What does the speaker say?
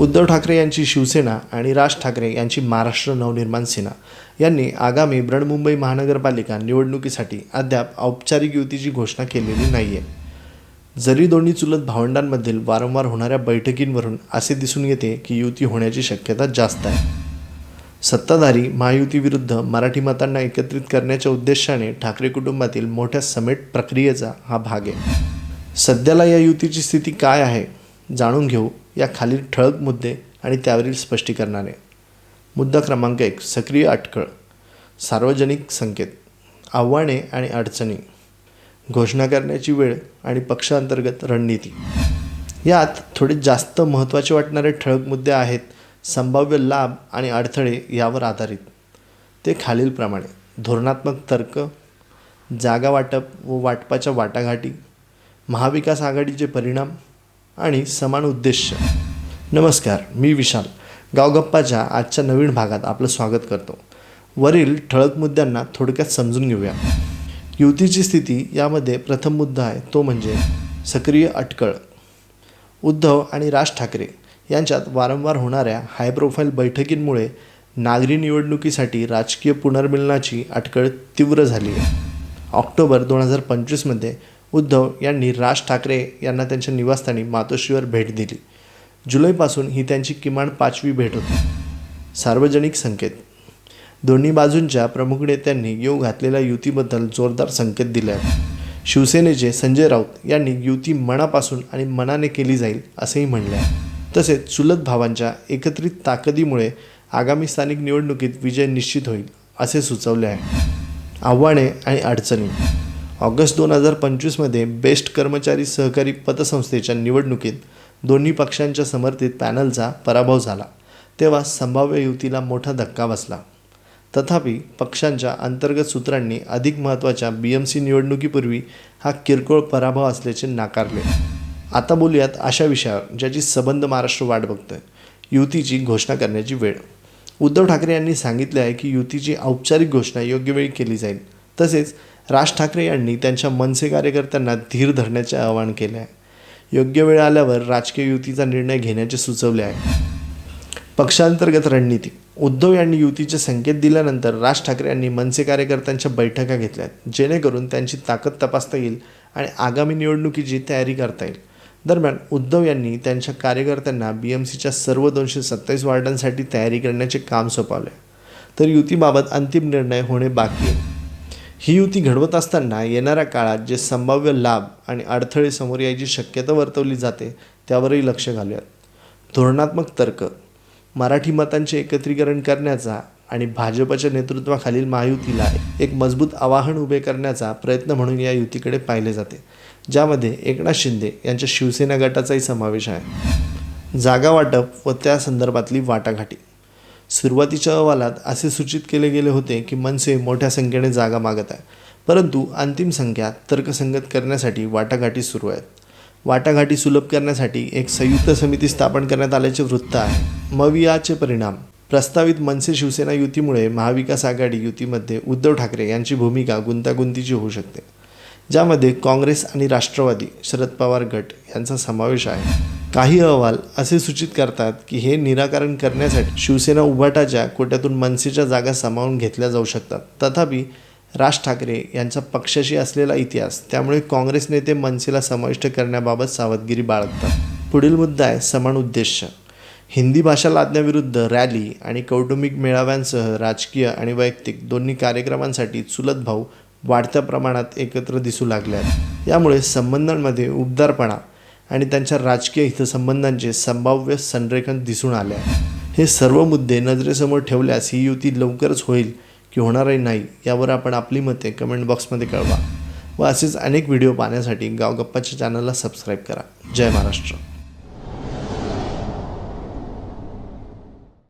उद्धव ठाकरे यांची शिवसेना आणि राज ठाकरे यांची महाराष्ट्र नवनिर्माण सेना यांनी आगामी बृहन्मुंबई महानगरपालिका निवडणुकीसाठी अद्याप औपचारिक युतीची घोषणा केलेली नाही आहे जरी दोन्ही चुलत भावंडांमधील वारंवार होणाऱ्या बैठकींवरून असे दिसून येते की युती होण्याची शक्यता जास्त आहे. सत्ताधारी महायुतीविरुद्ध मराठी मतांना एकत्रित करण्याच्या उद्देशाने ठाकरे कुटुंबातील मोठ्या समेट प्रक्रियेचा हा भाग आहे. सध्याला या युतीची स्थिती काय आहे जाणून घेऊ. या खालील ठळक मुद्दे आणि त्यावरील स्पष्टीकरणाने. मुद्दा क्रमांक एक सक्रिय अटकळ. सार्वजनिक संकेत आव्हाने आणि अडचणी. घोषणा करण्याची वेळ आणि पक्षांतर्गत रणनीती. यात थोडे जास्त महत्त्वाचे वाटणारे ठळक मुद्दे आहेत संभाव्य लाभ आणि अडथळे यावर आधारित. ते खालीलप्रमाणे धोरणात्मक तर्क जागा वाटप व वाटपाच्या वाटाघाटी महाविकास आघाडीचे परिणाम आणि समान उद्देश. नमस्कार मी विशाल. गावगप्पाच्या आजच्या नवीन भागात आपलं स्वागत करतो. वरील ठळक मुद्द्यांना थोडक्यात समजून घेऊया. युतीची स्थिती यामध्ये प्रथम मुद्दा आहे तो म्हणजे सक्रिय अटकळ. उद्धव आणि राज ठाकरे यांच्यात वारंवार होणाऱ्या हाय प्रोफाईल बैठकींमुळे नागरी निवडणुकीसाठी राजकीय पुनर्मिलनाची अटकळ तीव्र झाली आहे. ऑक्टोबर दोन हजार पंचवीसमध्ये उद्धव यांनी राज ठाकरे यांना त्यांच्या निवासस्थानी मातोश्रीवर भेट दिली. जुलैपासून ही त्यांची किमान पाचवी भेट होती. सार्वजनिक संकेत. दोन्ही बाजूंच्या प्रमुख नेत्यांनी येऊ घातलेल्या युतीबद्दल जोरदार संकेत दिले आहेत. शिवसेनेचे संजय राऊत यांनी युती मनापासून आणि मनाने केली जाईल असेही म्हणले आहे. तसेच चुलत भावांच्या एकत्रित ताकदीमुळे आगामी स्थानिक निवडणुकीत विजय निश्चित होईल असे सुचवले आहे. आव्हाने आणि अडचणी. ऑगस्ट दोन हजार पंचवीसमध्ये बेस्ट कर्मचारी सहकारी पतसंस्थेच्या निवडणुकीत दोन्ही पक्षांच्या समर्थित पॅनलचा पराभव झाला. तेव्हा संभाव्य युतीला मोठा धक्का बसला. तथापि पक्षांच्या अंतर्गत सूत्रांनी अधिक महत्त्वाच्या बी एम सी निवडणुकीपूर्वी हा किरकोळ पराभव असल्याचे नाकारले. आता बोलूयात अशा विषयावर ज्याची सबंध महाराष्ट्र वाट बघतोय. युतीची घोषणा करण्याची वेळ. उद्धव ठाकरे यांनी सांगितले आहे की युतीची औपचारिक घोषणा योग्य वेळी केली जाईल. तसेच राज ठाकरे यांनी त्यांच्या मनसे कार्यकर्त्यांना धीर धरण्याचे आवाहन केले आहे. योग्य वेळ आल्यावर राजकीय युतीचा निर्णय घेण्याचे सुचवले आहे. पक्षांतर्गत रणनीती. उद्धव यांनी युतीचे संकेत दिल्यानंतर राज ठाकरे यांनी मनसे कार्यकर्त्यांच्या बैठका घेतल्या आहेत जेणेकरून त्यांची ताकद तपासता येईल आणि आगामी निवडणुकीची तयारी करता येईल. दरम्यान उद्धव यांनी त्यांच्या कार्यकर्त्यांना बी एम सीच्या सर्व दोनशे सत्तावीस वार्डांसाठी तयारी करण्याचे काम सोपवले तर युतीबाबत अंतिम निर्णय होणे बाकी आहे. ही युती घडवत असताना येणाऱ्या काळात जे संभाव्य लाभ आणि अडथळे समोर यायची शक्यता वर्तवली जाते त्यावरही लक्ष घालूयात. धोरणात्मक तर्क मराठी मतांचे एकत्रीकरण करण्याचा आणि भाजपच्या नेतृत्वाखालील महायुतीला एक मजबूत आवाहन उभे करण्याचा प्रयत्न म्हणून या युतीकडे पाहिले जाते ज्यामध्ये एकनाथ शिंदे यांच्या शिवसेना गटाचाही समावेश आहे. जागा वाटप व त्या संदर्भातली वाटाघाटी. सुरुवातीच्या अहवालात असे सूचित केले गेले होते की मनसे मोठ्या संख्येने जागा मागत आहे परंतु अंतिम संख्या तर्कसंगत करण्यासाठी वाटाघाटी सुरू आहेत. वाटाघाटी सुलभ करण्यासाठी एक संयुक्त समिती स्थापन करण्यात आल्याचे वृत्त आहे. मवियाचे परिणाम. प्रस्तावित मनसे शिवसेना युतीमुळे महाविकास आघाडी युतीमध्ये उद्धव ठाकरे यांची भूमिका गुंतागुंतीची होऊ शकते. ज्यामध्ये काँग्रेस आणि राष्ट्रवादी शरद पवार गट यांचा समावेश आहे. काही अहवाल असे सूचित करतात की हे निराकरण करण्यासाठी शिवसेना उभाटाच्या कोट्यातून मनसेच्या जागा सामावून घेतल्या जाऊ शकतात. तथापि राज ठाकरे यांचा पक्षाशी असलेला इतिहास त्यामुळे काँग्रेस नेते मनसेला समाविष्ट करण्याबाबत सावधगिरी बाळगतात. पुढील मुद्दा आहे समान उद्देश. हिंदी भाषा लादण्याविरुद्ध रॅली आणि कौटुंबिक मेळाव्यांसह राजकीय आणि वैयक्तिक दोन्ही कार्यक्रमांसाठी चुलत भाऊ वाढत्या प्रमाणात एकत्र दिसू लागले आहेत यामुळे संबंधांमध्ये उबदारपणा आणि त्यांच्या राजकीय हितसंबंधांचे संभाव्य संरेखन दिसून आले आहे. हे सर्व मुद्दे नजरेसमोर ठेवल्यास ही युती लवकरच होईल की होणारही नाही यावर आपण आपली मते कमेंट बॉक्समध्ये कळवा. व असेच अनेक व्हिडिओ पाहण्यासाठी गावगप्पाच्या चॅनलला सबस्क्राईब करा. जय महाराष्ट्र.